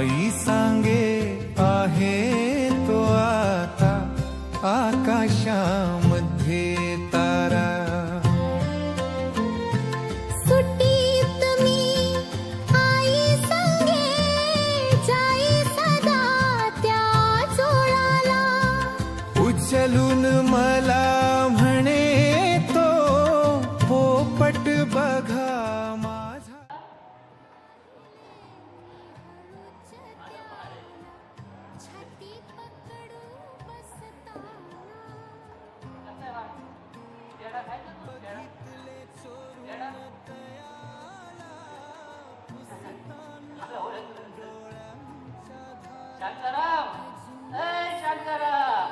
आई सांगे आहे तो आता आकाशामध्ये तारा. उचलून मला म्हणे तो पोपट शांताराम अय शांताराम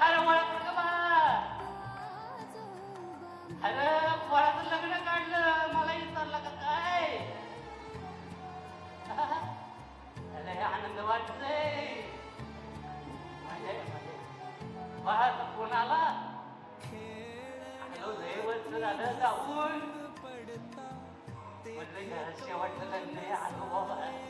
अरे वळात का अरे वळाचं लग्न काढलं मला विचारलं का काय? अरे आनंद वाटतय. माझ्या कोणाला वर्ष झालं जाऊन. शेवटचं लग्न आलो बाबा.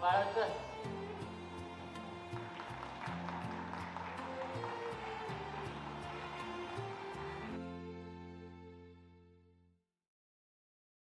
完了对